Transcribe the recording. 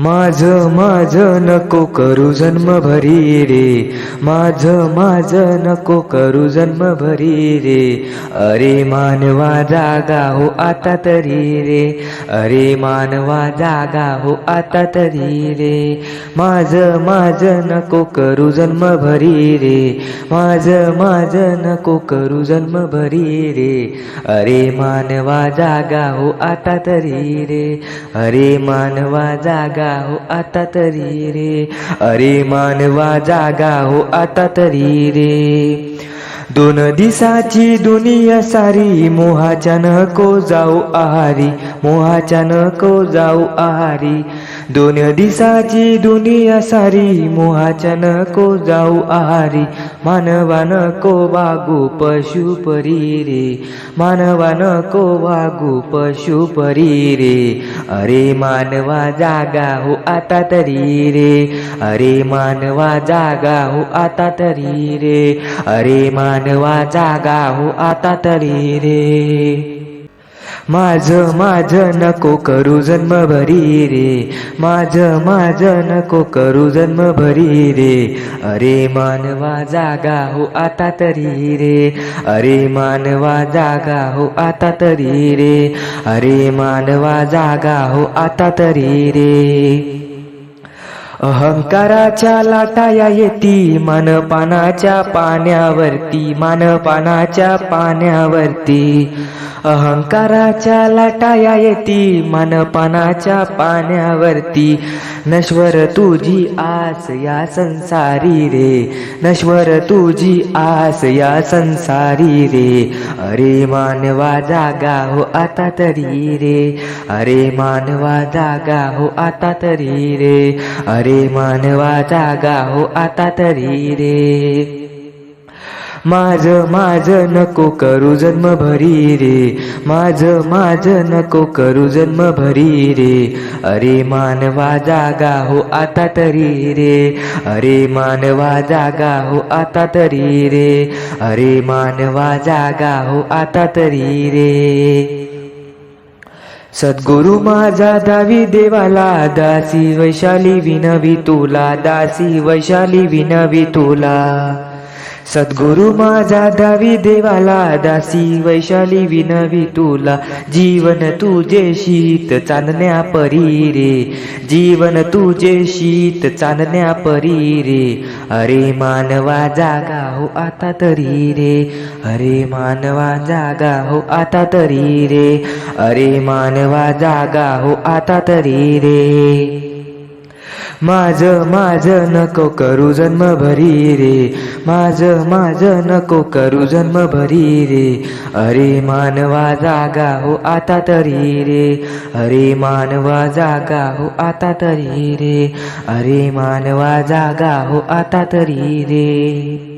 माझ माझ नको करू जन्म भरी रे. माझ माझ नको करू जन्म भरी रे. अरे मानवा जागा हो आता तरी रे. अरे मानवा जागा हो आता तरी रे. माझ माझ नको करू जन्म भरी रे. माझ माझ नको करू जन्म भरी रे. अरे मानवा जागा हो आता तरी रे. अरे मानवा जागा हो आता तरी रे. अरे मानवा जागा हो आता तरी रे. दोन दिसाची दुनिया सारी मोहाच्या नको जाऊ आहारी मोहाच्या नको जाऊ आहारी. दोन दिसाची दुनिया सारी मोहाच्या नको जाऊ आहारी. मानवा नको वागू पशु परी रे मानवा नको वागू पशु परी रे. अरे मानवा जागा हो आता तरी रे अरे मानवा जागा हो आता तरी रे. अरे मान मानवा जागा हो आता तरी रे. माझ माझ नको करू जन्म भरी रे. माझ माझ नको करू जन्म भरी रे. अरे मानवा जागा हो आता तरी रे. अरे मानवा जागा हो आता तरी रे. अरे मानवा जागा हो आता तरी रे. अहंकाराच्या लाटाया येती मानपानाच्या पाण्यावरती मनपानाच्या पाण्यावरती. अहंकाराच्या लाटाया येती मानपानाच्या पाण्यावरती. नश्वर तुझी आस या संसारी रे. नश्वर तुझी आस या संसारी रे. अरे मानवा जागा हो आता तरी रे. अरे मानवा जागा हो आता तरी रे. अरे मानवा जागा हो आता तरी रे. माझ माझ नको करू जन्म भरी रे. माझ माझ नको करू जन्म भरी रे. अरे मानवा जागा हो आता तरी रे. अरे मानवा जागा हो आता तरी रे. अरे मानवा जागा हो आता तरी रे. सद्गुरु माझा दावी देवाला दासी वैशाली विनवी तुला दासी वैशाली विनवी तुला. सद्गुरु माझा दावी देवाला दासी वैशाली विनवी तुला. जीवन तुझे शीत चांदण्या परी रे. जीवन तुझे शीत चांदण्या परी रे. अरे मानवा जागा हो आता तरी रे. अरे मानवा जागा हो आता तरी रे. अरे मानवा जागा हो आता तरी रे. माझं माझं नको करू जन्म भरी रे. माझं माझं नको करू जन्म भरी रे. अरे मानवा जागा हो आता तरी रे. अरे मानवा जागा हो आता तरी रे. अरे मानवा जागा हो आता तरी रे.